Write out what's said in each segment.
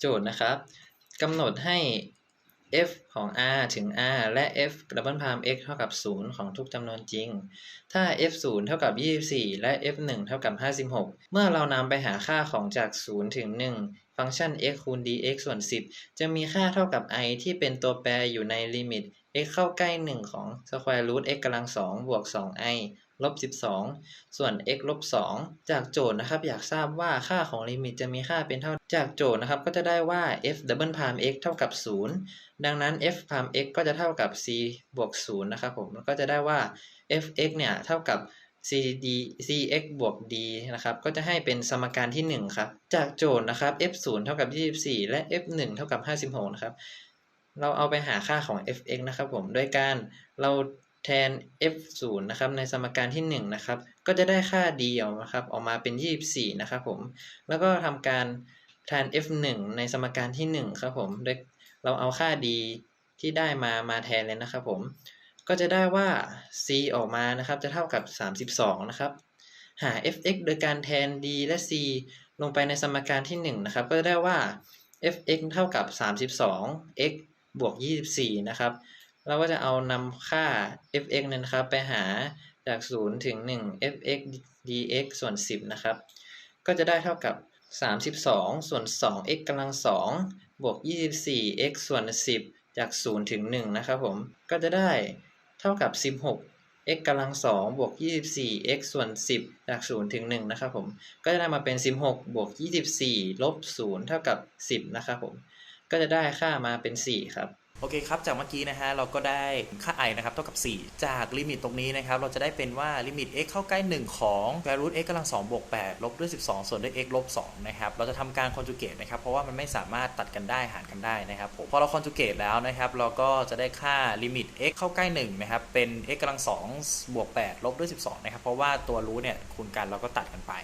โจทย์นะครับกำหนดให้ f ของ r ถึง r และ f ดับเบิลพาม x เท่ากับ 0 ของทุกจำนวนจริง ถ้า f 0 เท่ากับ 24 และ f 1 เท่ากับ 56 เมื่อเรานำไปหาค่าของจาก 0 ถึง 1 ฟังก์ชัน x คูณ dx ส่วน 10 จะมีค่าเท่ากับ i ที่เป็นตัวแปรอยู่ในลิมิต x เข้าใกล้ 1 ของ square root x กำลัง 2 บวก 2i ลบ12 ส่วน x ลบ2จากโจทย์นะครับอยากทราบว่าค่าของลิมิตจะมีค่าเป็นเท่าจากโจทย์นะครับก็จะได้ว่า f double prime x เท่ากับ 0 ดังนั้น f prime x ก็จะเท่ากับ c บวก0นะครับผมแล้วก็จะได้ว่า f(x) เนี่ยเท่ากับ cd cx บวก d นะครับก็จะให้เป็นสมการที่ 1 ครับ จากโจทย์นะครับ f 0เท่ากับ 24 และ f 1เท่ากับ 56 นะครับเราเอาไปหาค่าของ f(x) นะครับผมโดยการเรา แทน f 0นะครับในสมการที่ 1 นะครับ ก็จะได้ค่า d ออกมาครับออกมาเป็น 24 นะครับผม แล้วก็ทำการแทน f 1ในสมการที่ 1 ครับผมโดยเราเอาค่า d ที่ได้มามาแทนเลยนะครับผม ก็จะได้ว่า c ออกมานะครับจะเท่ากับ 32 นะครับ หา f(x) โดยการแทน d และ c ลงไปในสมการที่ 1 นะครับ ก็จะได้ว่า f(x) เท่ากับ 32 x บวก 24 นะครับ เราก็จะเอานำค่า f(x) นั้นนะครับ ไปหาจาก 0 ถึง 1 f(x) dx ส่วน 10 นะครับ ก็จะได้เท่ากับ 32 ส่วน 2x กำลัง 2 บวก 24x ส่วน 10 จาก 0 ถึง 1 นะครับผม ก็จะได้เท่ากับ 16 x กำลัง 2 บวก 24x ส่วน 10 จาก 0 ถึง 1 นะครับผม ก็จะได้มาเป็น 16 บวก 24 ลบ 0 เท่ากับ 10 นะครับผม ก็จะได้ค่ามาเป็น 4 ครับ โอเคครับ จากเมื่อกี้นะฮะเราก็ได้ค่า i นะครับเท่ากับ 4 จากลิมิตตรงนี้นะครับ เราจะได้เป็นว่าลิมิต x เข้าใกล้ 1 ของ square root x กำลัง2บวก8ลบด้วย 12 ส่วนด้วย x ลบ2นะครับ เราจะทำการ conjugate นะครับ เพราะว่ามันไม่สามารถตัดกันได้หารกันได้นะครับผมพอเรา conjugate แล้วนะครับ เราก็จะได้ค่าลิมิต x เข้าใกล้1นะครับเป็น x กำลัง2บวก8ลบด้วย 12 นะครับ เพราะว่าตัวรู้เนี่ยคูณกันเราก็ตัดกันไป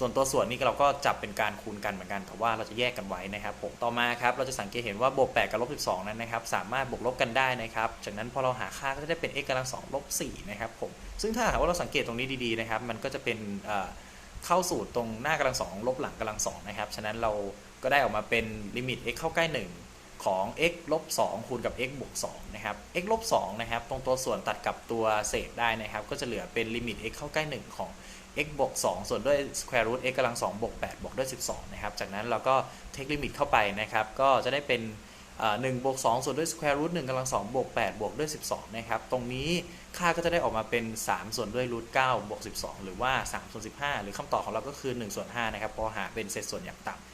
ส่วนตัวส่วนนี้เราก็จับเป็นการคูณกันเหมือนกันแต่ว่าเราจะแยกกันไว้นะครับผมต่อมาครับเราจะสังเกตเห็นว่าบวก8กับลบ12นั้นนะครับามารถบวกลบกันได้นะครับ จากนั้นพอเราหาค่าก็จะได้เป็น x กำลัง2ลบ4นะครับผม ซึ่งถ้าหากว่าเราสังเกตตรงนี้ดีๆนะครับ มันก็จะเป็นเข้าสูตรตรงหน้ากำลัง2ลบหลังกำลัง2นะครับ ฉะนั้นเราก็ได้ออกมาเป็นลิมิต x เข้าใกล้ 1 ของ x ลบ2คูณกับ x บวก2นะครับ x ลบ2นะครับ ตรงตัวส่วนตัดกับตัวเศษได้นะครับ ก็จะเหลือเป็นลิมิต x เข้าใกล้ 1 ของ x บวก2ส่วนด้วย square root x กำลัง2บวก8บวกด้วย 12 นะครับ จากนั้นเราก็เทคลิมิตเข้าไปนะครับ ก็จะได้เป็น หนึ่งบวกสส่วนด้วย square root 1กำลัง2บวก8บวกด้วย 12 นะครับ ตรงนี้ค่าก็จะได้ออกมาเป็น 3 ส่วนด้วย root 9บวก12หรือว่า3ส่วน15 หรือคำตอบของเราก็คือ1ส่วน5นะครับพอหาเป็นเศษส่วนอย่างต่ำ